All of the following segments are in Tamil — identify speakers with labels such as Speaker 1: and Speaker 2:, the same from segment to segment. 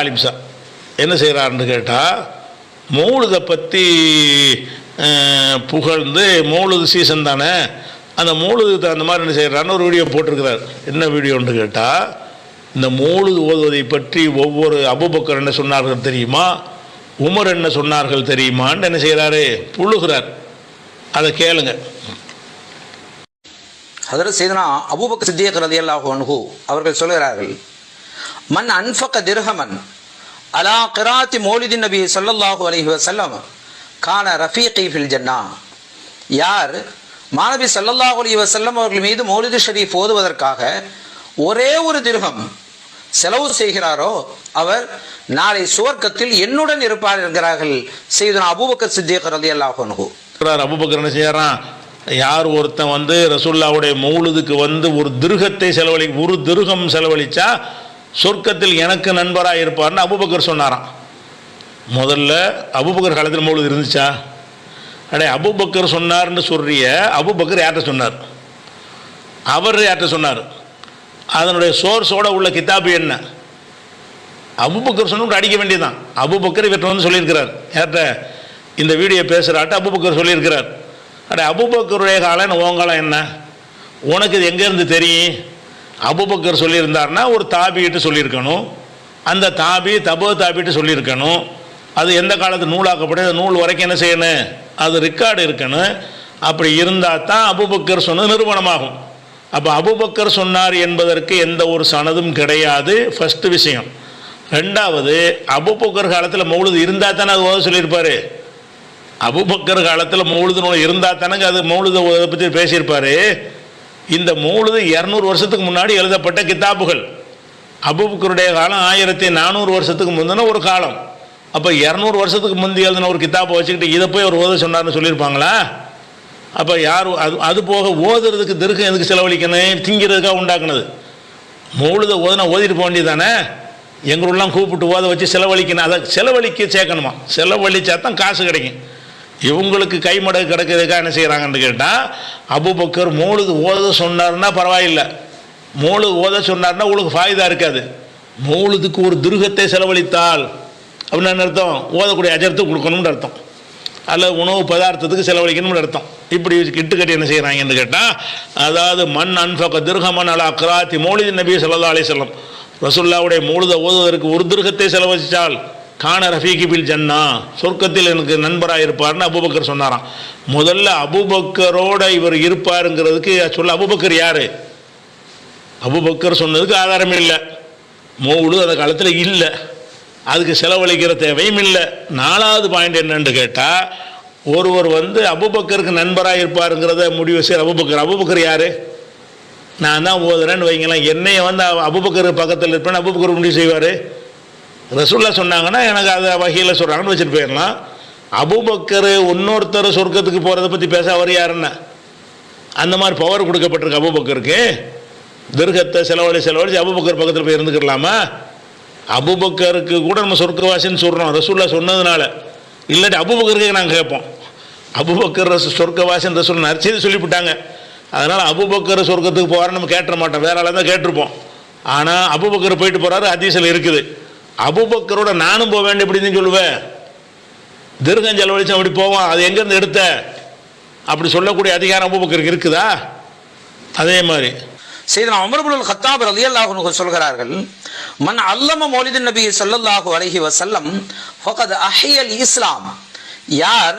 Speaker 1: தாலிப் என்ன செய்கிறாருன்னு கேட்டால் மௌலுதை பற்றி புகழ்ந்து மௌலுது சீசன் தானே அந்த மௌலுதுக்கு தகுந்த மாதிரி என்ன செய்கிறான்னு ஒரு வீடியோ போட்டிருக்கிறார். என்ன வீடியோன்னு கேட்டால் இந்த மௌலுது ஓதுவதை பற்றி ஒவ்வொரு அபுபக்கர் என்ன சொன்னார்கள் தெரியுமா? உமர் என்ன சொன்னார்கள் தெரியுமான்னு என்ன செய்கிறாரு புழுகிறார் அதை கேளுங்க.
Speaker 2: அதில் செய்தனா அபுபக்கர் சித்தியக் ரலியல்லாஹு அவர்கள் சொல்கிறார்கள் மன் அன்ஃபக திர்ஹமன் அலா கிராத்தி மோலிதின் நபி ஸல்லல்லாஹு அலஹி வசல்லம் கான ரஃபீகி ஃபில் ஜன்னா. யார்? மாணவி சல்லல்லாஹு அலி வசல்லம் அவர்கள் மீது மௌலிது ஷரீஃப் ஓதுவதற்காக ஒரே ஒரு திருகம் செலவு செய்கிறாரோ அவர் நாளை சுவர்க்கத்தில் என்னுடன் இருப்பார் என்கிறார்கள் செய்தனா அபூபக்கர் சித்தியக் அலி அல்லாஹு
Speaker 1: சொல்றார் அபுபக்கர் என்ன செய்யறான்? யார் ஒருத்தன் வந்து ரசுல்லாவுடைய மௌலுதுக்கு வந்து ஒரு திருகத்தை செலவழி ஒரு திருகம் செலவழிச்சா சொர்க்கத்தில் எனக்கு நண்பராக இருப்பார்னு அபுபக்கர் சொன்னாராம். முதல்ல அபுபக்கர் காலத்தில் மௌலுது இருந்துச்சா? அடே அபுபக்கர் சொன்னார்னு சொல்கிறிய அபுபக்கர் யார்கிட்ட சொன்னார்? அவர் யார்கிட்ட சொன்னார்? அதனுடைய சோர்ஸோட உள்ள கிதாபு என்ன? அபுபக்கர் சொன்னு அடிக்க வேண்டியதுதான். அபுபக்கர் இவர்கிட்ட வந்து சொல்லியிருக்கிறார். யார்கிட்ட? இந்த வீடியோ பேசுகிறாட்ட அபுபக்கர் சொல்லியிருக்கிறார். அட அபுபக்கருடைய காலம் உன் காலம் என்ன? உனக்கு இது எங்கேருந்து தெரியும்? அபுபக்கர் சொல்லியிருந்தார்னா ஒரு தாபிட்டு சொல்லியிருக்கணும். அந்த தாபி தபோ தாபிட்டு சொல்லியிருக்கணும். அது எந்த காலத்து நூலாக்கப்படும் அந்த நூல் வரைக்கும் என்ன செய்யணும்? அது ரெக்கார்டு இருக்கணும். அப்படி இருந்தால் தான் அபுபக்கர் சொன்னது நிறுவனமாகும் அப்போ அபுபக்கர் சொன்னார் என்பதற்கு எந்த ஒரு சனதும் கிடையாது. ஃபஸ்ட்டு விஷயம். ரெண்டாவது அபுபக்கர் காலத்தில் மௌலுது இருந்தால் தானே அது ஓத சொல்லியிருப்பார்? அபுபக்கர் காலத்தில் மௌலுது நூல் இருந்தால் தானேங்க அது மௌலுதை பற்றி பேசியிருப்பார். இந்த மௌலுது இரநூறு வருஷத்துக்கு முன்னாடி எழுதப்பட்ட கித்தாப்புகள் அபுபுக்கருடைய காலம் ஆயிரத்தி நானூறு வருஷத்துக்கு முந்தின ஒரு காலம். அப்போ இரநூறு வருஷத்துக்கு முந்தி எழுதின ஒரு கித்தாப்பை வச்சுக்கிட்டு இதை போய் ஒரு ஓத சொன்னார்னு சொல்லியிருப்பாங்களா? அப்போ யார் அது அது போக ஓதுறதுக்கு திருக்கம் எதுக்கு செலவழிக்கணும்? திங்கிறதுக்காக உண்டாக்குனது. மூழுத ஓதுனா ஓதிட்டு போக வேண்டியதானே எங்களெல்லாம் கூப்பிட்டு ஓத வச்சு செலவழிக்கணும். அதை செலவழிக்க சேர்க்கணுமா? செலவழிச்சா தான் காசு கிடைக்கும். இவங்களுக்கு கைமடகு கிடக்கிறதுக்காக என்ன செய்கிறாங்கன்னு கேட்டால் அபுபக்கர் மௌலுது ஓத சொன்னார்னா பரவாயில்லை. மூளு ஓத சொன்னார்னா உங்களுக்கு ஃபாயுதா இருக்காது. மௌலுதுக்கு ஒரு துருகத்தை செலவழித்தால் அப்படின்னு என்ன அர்த்தம்? ஓதக்கூடிய அஜரத்தை கொடுக்கணும்னு அர்த்தம். அல்லது உணவு பதார்த்தத்துக்கு செலவழிக்கணும்னு அர்த்தம். இப்படி கிட்டு கட்டி என்ன செய்கிறாங்கன்னு கேட்டால் அதாவது மண் அன்பக திருகமன் அலா அக்ராத்தி மௌலிது நபி ஸல்லல்லாஹு அலைஹி வஸல்லம். ரசுல்லாவுடைய மூழுத ஓதுவதற்கு ஒரு துருகத்தை செலவழித்தால் கான ரஃபீகி பில் ஜன்னா. சொர்க்கத்தில் எனக்கு நண்பராக இருப்பார்னு அபுபக்கர் சொன்னாராம். முதல்ல அபுபக்கரோட இவர் இருப்பாருங்கிறதுக்கு சொல்ல அபுபக்கர் யார்? அபுபக்கர் சொன்னதுக்கு ஆதாரம் இல்லை. மௌலு அந்த காலத்தில் இல்லை. அதுக்கு செலவழிக்கிற தேவையும் இல்லை. நாலாவது பாயிண்ட் என்னன்னு கேட்டால் ஒருவர் வந்து அபுபக்கருக்கு நண்பராக இருப்பாருங்கிறத முடிவு செய்ய அபுபக்கர். அபுபக்கர் யார்? நான் தான் ஓதுறேன்னு வைங்களேன். என்னையை வந்து அபுபக்கர் பக்கத்தில் இருப்பேன் அபுபக்கர் முடிவு செய்வார்? ரசூல்லா சொன்னாங்கன்னா எனக்கு அதை வகையில் சொல்கிறாங்கன்னு வச்சுட்டு போயிடலாம். அபுபக்கர் இன்னொருத்தர் சொர்க்கத்துக்கு போகிறத பற்றி பேச அவர் யாருன்னா? அந்த மாதிரி பவர் கொடுக்கப்பட்டிருக்கு அபுபக்கருக்கு. துர்கத்தை செலவழி செலவழிச்சு அபுபக்கர் பக்கத்தில் போய் இருந்துக்கலாமா? அபுபக்கருக்கு கூட நம்ம சொர்க்கவாசின்னு சொல்கிறோம் ரசூல்லா சொன்னதுனால. இல்லாட்டி அபுபக்கருக்கு நாங்கள் கேட்போம். அபுபக்கர் ரசு சொர்க்கவாசின்னு ரசூல் நற்செய்தி சொல்லிவிட்டாங்க. அதனால் அபுபக்கர் சொர்க்கத்துக்கு போகிறான்னு நம்ம கேட்டுற மாட்டோம். வேற ஆளாக தான் கேட்டிருப்போம். ஆனால் அபுபக்கர் போயிட்டு போகிறாரு அதிசல் இருக்குது. அபுபக்கரோட நானும் போக வேண்டிய எப்படின்னு சொல்லுவேன். திருகம் செலவழிச்சு அப்படி போவான் அது எங்கேருந்து எடுத்த? அப்படி சொல்லக்கூடிய அதிகாரம் அபுபக்கருக்கு இருக்குதா? அதே மாதிரி.
Speaker 2: செய்தனா அமர்புல் ஹத்தாப் ரலியல்லாஹு அன்ஹு சொல்கிறார்கள் மன் அல்லம மௌலிதின் நபி ஸல்லல்லாஹு அலஹி வசல்லம் ஃபகத் அஹியல் இஸ்லாம். யார்?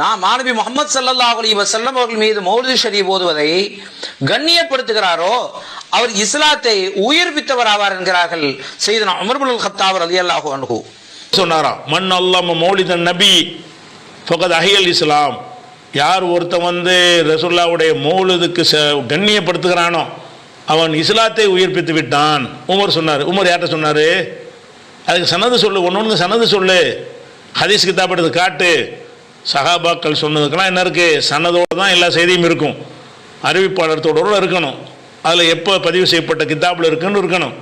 Speaker 2: நான் மாணவி முகமது சல்லாஹ் அலி வசல்லம் அவர்கள் மீது மௌலி ஷரீப் ஓதுவதை கண்ணியப்படுத்துகிறாரோ அவர் இஸ்லாத்தை உயிர்ப்பித்தவர் ஆவார் என்கிறார்கள் செய்தனா உமர்புல் அலி அல்லாஹு அனுகு
Speaker 1: சொன்னாராம் மண் அல்லாம மௌலிதன் நபி ஃபகத் அஹியல் இஸ்லாம். யார் ஒருத்தன் வந்து ரசுல்லாவுடைய மௌலுதுக்கு ச கண்ணியப்படுத்துகிறானோ அவன் இஸ்லாத்தை உயிர்ப்பித்து விட்டான். உமர் சொன்னார். உமர் யார்கிட்ட சொன்னார்? அதுக்கு சனது சொல்லு ஒன்று ஒன்று சனது சொல்லு. ஹதீஸ் கிதாப் எடுத்து காட்டு. சஹாபாக்கள் சொன்னதுக்கெல்லாம் என்ன இருக்குது சன்னதோடு தான் எல்லா செய்தியும் இருக்கும். அறிவிப்பாளர்த்தோடு இருக்கணும். அதில் எப்போ பதிவு செய்யப்பட்ட கிதாபில் இருக்குன்னு இருக்கணும்.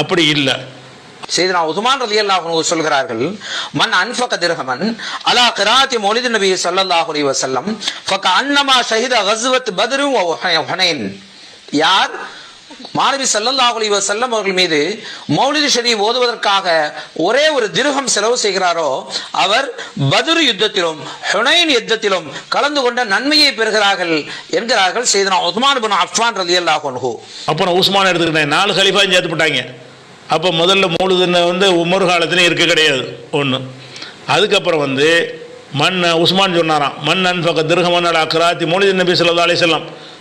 Speaker 1: அப்படி இல்லை.
Speaker 2: செய்தனா உதுமான் ரலி அல்லாஹ் சொல்கிறார்கள் மன் அன்ஃபக திரகமன் அலா கிராத்தி மௌலிது நபி ஸல்லல்லாஹு அலைஹி வஸல்லம் ஃபக அன்னமா ஷஹித கஸ்வத் பத்ரு ஹுனைன் யார்? மாணவி ஸல்லல்லாஹு செல்லம் அவர்கள் மீது மௌலிது ஷரீப் ஓதுவதற்காக ஒரே ஒரு திருகம் செலவு செய்கிறாரோ அவர் பதுரு யுத்தத்திலும் ஹுனைன் யுத்தத்திலும் கலந்து கொண்ட நன்மையை பெறுகிறார்கள் என்கிறார்கள் செய்தனா உஸ்மான் பின் அஃப்வான் ரலி அல்லாஹு
Speaker 1: அப்புறம் உஸ்மான் எடுத்துக்கிட்டேன். நாலு ஹலிஃபா சேர்த்து போட்டாங்க அப்போ முதல்ல மூழுதுன்னு வந்து உமர் காலத்துலேயும் இருக்க கிடையாது ஒன்று அதுக்கப்புறம் வந்து மண் உஸ்மான் சொன்னாராம் மண் அன்பக திருகமன் அலா கிராத்தி மௌலிது நபி ஸல்லல்லாஹு அலைஹி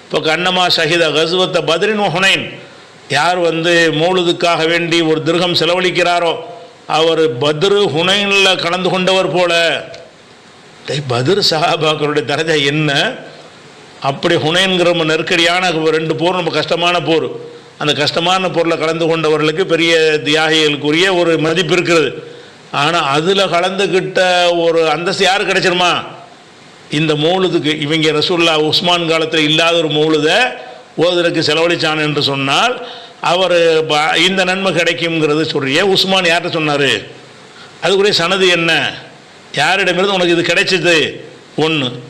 Speaker 1: இப்போ கண்ணமா ஷஹித கசுவத்த பத்ரின் ஹுனைன் யார் வந்து மூழுதுக்காக வேண்டி ஒரு திருகம் செலவழிக்கிறாரோ அவர் பத்ரு ஹுனைனில் கலந்து கொண்டவர் போல. பத்ரு சஹாபாக்களுடைய தரஜா என்ன? அப்படி ஹுனைன்கிற நெருக்கடியான ரெண்டு போர் ரொம்ப கஷ்டமான போர். அந்த கஷ்டமான பொருளை கலந்து கொண்டவர்களுக்கு பெரிய தியாகிகளுக்குரிய ஒரு மதிப்பு இருக்கிறது. ஆனால் அதில் கலந்துக்கிட்ட ஒரு அந்தஸ்து யார் கிடைச்சிருமா? இந்த மௌலுதுக்கு இவங்க ரசூல்லா உஸ்மான் காலத்தில் இல்லாத ஒரு மௌலுதை ஓதுறதுக்கு செலவழிச்சான் என்று சொன்னால் அவர் ப- இந்த நன்மை கிடைக்குங்கிறது சொல்றியே. உஸ்மான் யார்கிட்ட சொன்னார்? அதுக்குரிய சனது என்ன? யாரிடமிருந்து உனக்கு இது கிடைச்சது? ஒன்று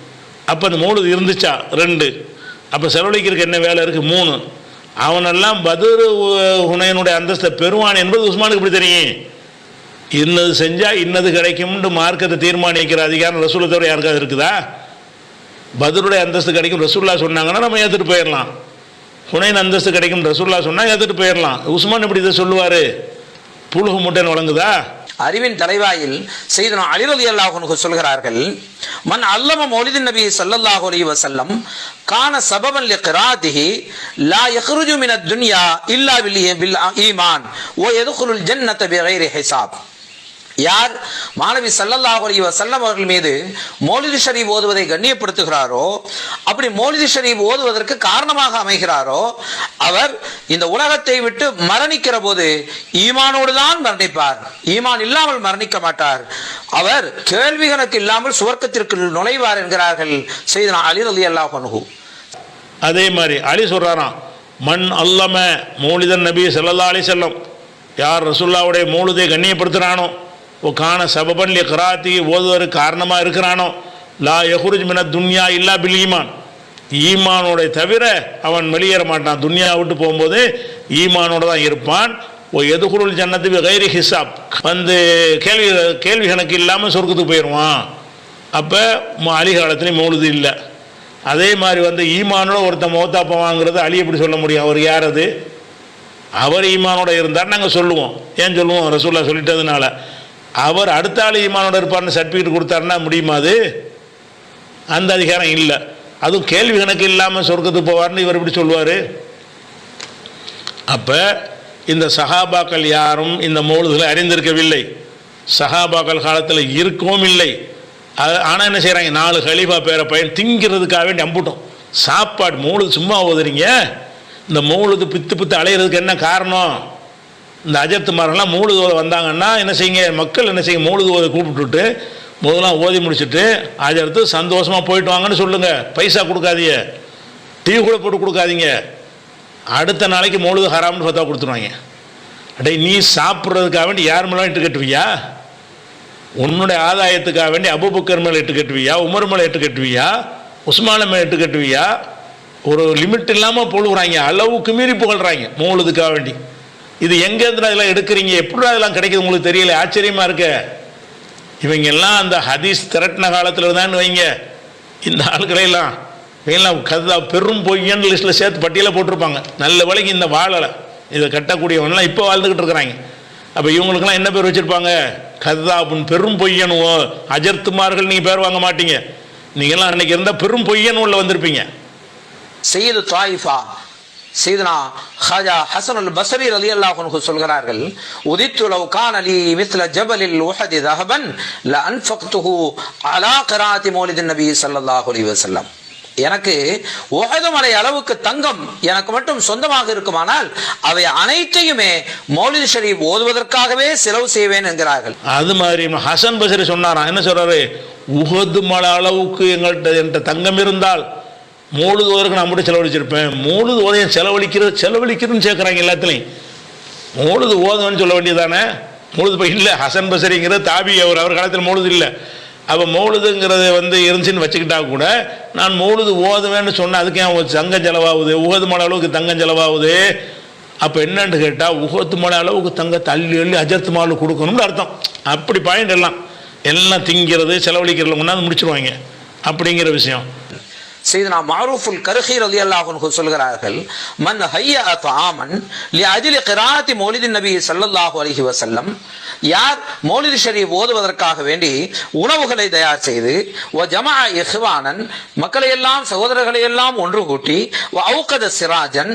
Speaker 1: அப்போ அந்த மூணு இருந்துச்சா? ரெண்டு. அப்போ செலவழிக்கிறதுக்கு என்ன வேலை இருக்குது மூணு. அவனெல்லாம் பதுரு ஹுனையனுடைய அந்தஸ்தை பெறுவான் என்பது உஸ்மானுக்கு இப்படி தெரியும்? இன்னது செஞ்சால் இன்னது கிடைக்கும்னு மார்க்கத்தை தீர்மானிக்கிற அதிகாரம் ரசூலை தவிர யாருக்காவது இருக்குதா? பதிலுடைய அந்தஸ்து கிடைக்கும். ரசூல்லா சொன்னாங்கன்னா நம்ம ஏற்றுட்டு போயிடலாம் புனையின் அந்தஸ்து கிடைக்கும். ரசூல்லா சொன்னால் ஏற்றுட்டு போயிடலாம் உஸ்மான் இப்படி இதை சொல்லுவார்? புழுகு முட்டைன்னு வழங்குதா?
Speaker 2: அறிவின் தலைவாயில் செய்தனும் அலி அல்லாஹனுக்கு சொல்கிறார்கள் மன் அல்லம மௌலிதின் நபி சல்லல்லாஹு அலி வசல்லம் கான சபபன் லிக்ராதிஹி லா எஹ்ருஜுமின துன்யா இல்லா பில் பில் ஈமான் ஓ யதுகுலுல் ஜன்னத பிகைரி ஹிசாப் யார் மாணவி ஸல்லல்லாஹு அலைஹி வஸல்லம் அவர்கள் மீது மௌலிது ஷரீப் ஓதுவதை கண்ணியப்படுத்துகிறாரோ அப்படி மௌலிது ஷரீப் ஓதுவதற்கு காரணமாக அமைகிறாரோ அவர் இந்த உலகத்தை விட்டு மரணிக்கிற போது ஈமானோடு தான் மரணிப்பார். ஈமான் இல்லாமல் மரணிக்க மாட்டார். அவர் கேள்வி கணக்கு இல்லாமல் சுவர்க்கத்திற்கு நுழைவார் என்கிறார்கள் செய்தனா அலி அலி அல்லாஹ்
Speaker 1: அதே மாதிரி அலி சொல்கிறாராம் மண் அல்லம மௌலிதன் நபி சல்லா அலி செல்லம் யார் ரசுல்லாவுடைய மௌலிதை கண்ணியப்படுத்துகிறானோ ஓ காண சபபன் லி கராத்தி ஓதுவதற்கு காரணமாக இருக்கிறானோ லா யஹுருஜ் மின துன்யா இல்லா பில் ஈமான் ஈமானோட தவிர அவன் வெளியேற மாட்டான் துன்யா விட்டு போகும்போது ஈமானோட தான் இருப்பான் ஓ எதுகுருள் ஜன்னத்துக்கு கைரி ஹிசாப் வந்து கேள்வி கேள்வி கணக்கு இல்லாமல் சொர்க்கத்துக்கு போயிடுவான் அப்போ அலி காலத்துலேயும் மௌலுது இல்லை. அதே மாதிரி வந்து ஈமானோட ஒருத்தன் மௌத்தா வாங்குறது அலி எப்படி சொல்ல முடியும்? அவர் யார் அது? அவர் ஈமானோட இருந்தார் நாங்கள் சொல்லுவோம். ஏன் சொல்லுவோம்? ரசூல்லா சொல்லிட்டதுனால. அவர் அடுத்த ஆள் ஈமானோட இருப்பார்னு சர்டிஃபிகேட் கொடுத்தாருன்னா முடியுமா அது? அந்த அதிகாரம் இல்லை. அதுவும் கேள்வி கணக்கு இல்லாமல் சொர்க்கத்துக்கு போவார்னு இவர் எப்படி சொல்லுவார்? அப்போ இந்த சஹாபாக்கள் யாரும் இந்த மௌலுகளை அறிந்திருக்கவில்லை. சஹாபாக்கள் காலத்தில் இருக்கவும் இல்லை. அது ஆனால் என்ன செய்கிறாங்க நாலு ஹலீஃபா பேரை பையன் திங்கிறதுக்காக வேண்டி அம்புட்டோம். சாப்பாடு மௌலுது சும்மா ஓதுறீங்க? இந்த மௌலுது பித்து பித்து அலையிறதுக்கு என்ன காரணம்? இந்த அஜத்துமாரெல்லாம் மூழுது ஓத வந்தாங்கன்னா என்ன செய்யுங்க? மக்கள் என்ன செய்யுங்க? மூழுது கூப்பிட்டுட்டு முதலாம் ஓதி முடிச்சுட்டு அஜர்த்து சந்தோஷமாக போயிட்டு வாங்கன்னு சொல்லுங்கள் பைசா கொடுக்காதீங்க. டீ கூட போட்டு கொடுக்காதீங்க. அடுத்த நாளைக்கு மூழுது ஹராம்னு ஃபத்தா கொடுத்துருவாங்க. அடே நீ சாப்பிட்றதுக்காக வேண்டி யார் மேலே இட்டு கட்டுவியா? உன்னுடைய ஆதாயத்துக்காக வேண்டி அபுபக்கர் மேலே இட்டு கட்டுவியா? உமர் மேலே இட்டு கட்டுவியா? உஸ்மான மேலே இட்டு கட்டுவியா? ஒரு லிமிட் இல்லாமல் புழுகுறாங்க அளவுக்கு மீறி புகழ்கிறாங்க மூழுதுக்காக வேண்டி. இது எங்கேருந்து அதெல்லாம் எடுக்கிறீங்க? எப்படி அதெல்லாம் கிடைக்குது உங்களுக்கு தெரியல? ஆச்சரியமாக இருக்க. இவங்க எல்லாம் அந்த ஹதீஸ் திரட்டின காலத்தில் தான் வைங்க. இந்த ஆளுக்களையெல்லாம் இவங்கெல்லாம் கதா பெரும் பொய்யன்னு லிஸ்ட்டில் சேர்த்து பட்டியலில் போட்டிருப்பாங்க. நல்ல வேலைக்கு இந்த வாழலை இதை கட்டக்கூடியவங்கலாம் இப்போ வாழ்ந்துக்கிட்டு இருக்கிறாங்க. அப்போ இவங்களுக்கெல்லாம் என்ன பேர் வச்சுருப்பாங்க? கதாபுன் பெரும் பொய்யனுவோ அஜர்த்துமார்கள் நீங்கள் பேர் வாங்க மாட்டீங்க. நீங்கள்லாம் அன்னைக்கு இருந்தால் பெரும் பொய்யன் உள்ள வந்திருப்பீங்க.
Speaker 2: செய்து தாயிஃபா. சீதனா ஹாஜா ஹசன் அல் பசரி அலி அல்லாஹ் சொல்கிறார்கள் உதித்து லவ் கான் அலி மித்ல ஜபலில் உஹதி தஹபன் ல அன்ஃபக்துஹு அலா கராத்தி மௌலிதின் நபி ஸல்லல்லாஹு அலைஹி வஸல்லம். எனக்கு உஹது மலை அளவுக்கு தங்கம் எனக்கு மட்டும் சொந்தமாக இருக்குமானால் அவை அனைத்தையுமே மௌலித் ஷரீப் ஓதுவதற்காகவே செலவு செய்வேன் என்கிறார்கள்.
Speaker 1: அது மாதிரி ஹசன் பசரி சொன்னாராம் என்ன சொல்றாரு? உகது மலை அளவுக்கு எங்கள்கிட்ட என்கிட்ட தங்கம் இருந்தால் மூழுது ஓதற்கு நான் மட்டும் செலவழிச்சிருப்பேன். மூழுது ஓதையும் செலவழிக்கிறது செலவழிக்கிறதுன்னு சேர்க்குறாங்க எல்லாத்துலேயும். மூழுது ஓதுன்னு சொல்ல வேண்டியதானே மூழுது இப்போ இல்லை. ஹசன் பசரிங்கிறது தாபி அவர் அவர் காலத்தில் மூழுது இல்லை. அப்போ மௌலுதுங்கிறது வந்து இருந்துச்சுன்னு வச்சுக்கிட்டா கூட நான் மௌலுது ஓதுவேன்னு சொன்னால் அதுக்கு ஏன் தங்கம் செலவாகுது? உகது மலை அளவுக்கு தங்கம் செலவாகுது? அப்போ என்னன்னு கேட்டால் உகத்து மலை அளவுக்கு தங்கத்தை அள்ளி அள்ளி அஜர்த்து மாலு கொடுக்கணும்னு அர்த்தம். அப்படி பாயிண்ட் எல்லாம். எல்லாம் திங்கிறது செலவழிக்கிறதுல கொண்டாந்து முடிச்சிருவாங்க. அப்படிங்கிற விஷயம்.
Speaker 2: செய்தனா மாரூஃபுல் கருகீர் அலி அல்லாஹு சொல்கிறார்கள் மன் ஹய்ய தாமன் லி கிராத்தி மௌலிதின் நபி ஸல்லல்லாஹு அலைஹி வசல்லம் யார் மௌலிது ஷரீஃப் ஓதுவதற்காக வேண்டி உணவுகளை தயார் செய்து வ ஜமா இஹ்வானன் மக்களை எல்லாம் சகோதரர்களை எல்லாம் ஒன்று கூட்டி வ அவுகத சிராஜன்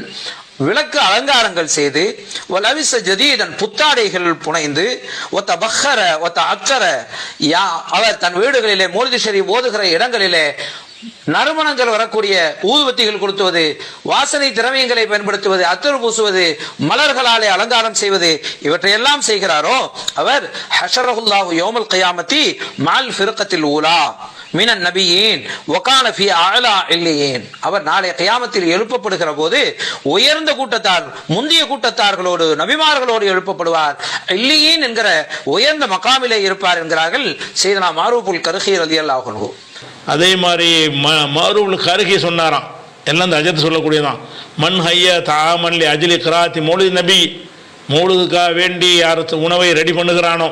Speaker 2: விளக்கு அலங்காரங்கள் செய்து வலவிச ஜதீதன் புத்தாடைகள் புனைந்து ஒத்த பக்கர ஒத்த அக்கர யா அவர் தன் வீடுகளிலே மோலிதி ஓதுகிற இடங்களிலே நறுமணங்கள் வரக்கூடிய ஊதுவத்திகள் கொளுத்துவது வாசனை திரவியங்களை பயன்படுத்துவது அத்தர் பூசுவது மலர்களாலே அலங்காரம் செய்வது இவற்றையெல்லாம் செய்கிறாரோ அவர் ஹஷரஹுல்லாஹு யோமல் கயாமத்தி மால் ஃபிருக்கத்தில் ஊலா மினன் நபியேன் ஒகான ஃபி அழலா இல்லையேன். அவர் நாளை கயாமத்தில் எழுப்பப்படுகிற போது உயர்ந்த கூட்டத்தார் முந்தைய கூட்டத்தார்களோடு நபிமார்களோடு எழுப்பப்படுவார். இல்லையேன் என்கிற உயர்ந்த மகாமிலே இருப்பார் என்கிறார்கள் செய்தனா மாரூபுல் கருகீர் அலி அல்லாஹு
Speaker 1: அதே மாதிரி ம மாரூல் கருகி சொன்னாராம். எல்லாம் இந்த அஜத்து சொல்லக்கூடியதான்? மண் ஹைய தாமன்லி அஜிலி கிராத்தி மௌலிது நபி. மூழுதுக்காக வேண்டி யார் உணவை ரெடி பண்ணுகிறானோ?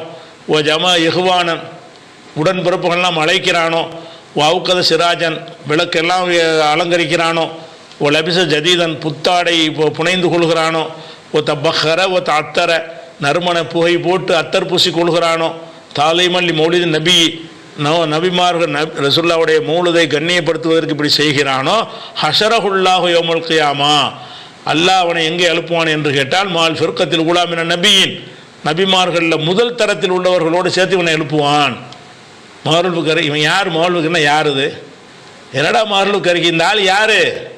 Speaker 1: ஓ ஜமா எகுவானன் உடன்பிறப்புகள்லாம் அழைக்கிறானோ? ஓ அவுக்கத சிராஜன். விளக்கெல்லாம் அலங்கரிக்கிறானோ? ஓ லபிச ஜதீதன். புத்தாடை இப்போ புனைந்து கொள்கிறானோ? ஓ தப்பஹர ஓ அத்தரை நறுமண புகை போட்டு அத்தர் பூசி கொள்கிறானோ? தாலைமல்லி மௌலிது நபி. நோ நபிமார்கள் நப் ரசுல்லாவுடைய மூலதை கண்ணியப்படுத்துவதற்கு இப்படி செய்கிறானோ? ஹஷரஹுல்லாஹு யோமுல் கியாமா. அல்லாஹ் அவனை எங்கே எழுப்புவான் என்று கேட்டால் மால் ஃபிர்கத்தில் உலாமின நபியின். நபிமார்களில் முதல் தரத்தில் உள்ளவர்களோடு சேர்த்து இவனை எழுப்புவான் மாருல் கரை இவன் யார்? மாருல் யார் இது? என்னடா மாருல் கருகி இந்த ஆள் யார்?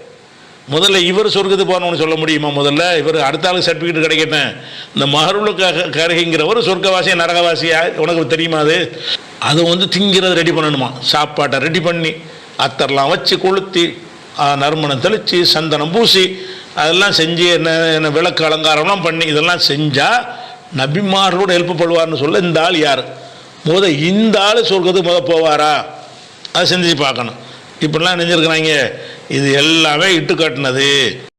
Speaker 1: முதல்ல இவர் சொர்க்கத்து போகணும்னு சொல்ல முடியுமா முதல்ல? இவர் அடுத்த ஆளுக்கு சர்டிஃபிகேட் கிடைக்கட்டும்? இந்த மகருள் கருகிங்கிறவர் சொர்க்கவாசியா நரகவாசியா உனக்கு தெரியுமா அது? அதை வந்து திங்கிறத ரெடி பண்ணணுமா? சாப்பாட்டை ரெடி பண்ணி அத்தர்லாம் வச்சு கொளுத்தி நறுமணம் தெளித்து சந்தனம் பூசி அதெல்லாம் செஞ்சு என்ன என்ன விளக்கு அலங்காரம்லாம் பண்ணி இதெல்லாம் செஞ்சால் நபிமார்களோடு பண்ணுவார்னு சொல்ல இந்த ஆள் யார்? முத இந்த ஆள் சொர்க்கத்துக்கு முத போவாரா? அதை செஞ்சு பார்க்கணும். இப்படிலாம் நினைஞ்சிருக்கிறாங்க. இது எல்லாமே இட்டு கட்டினது.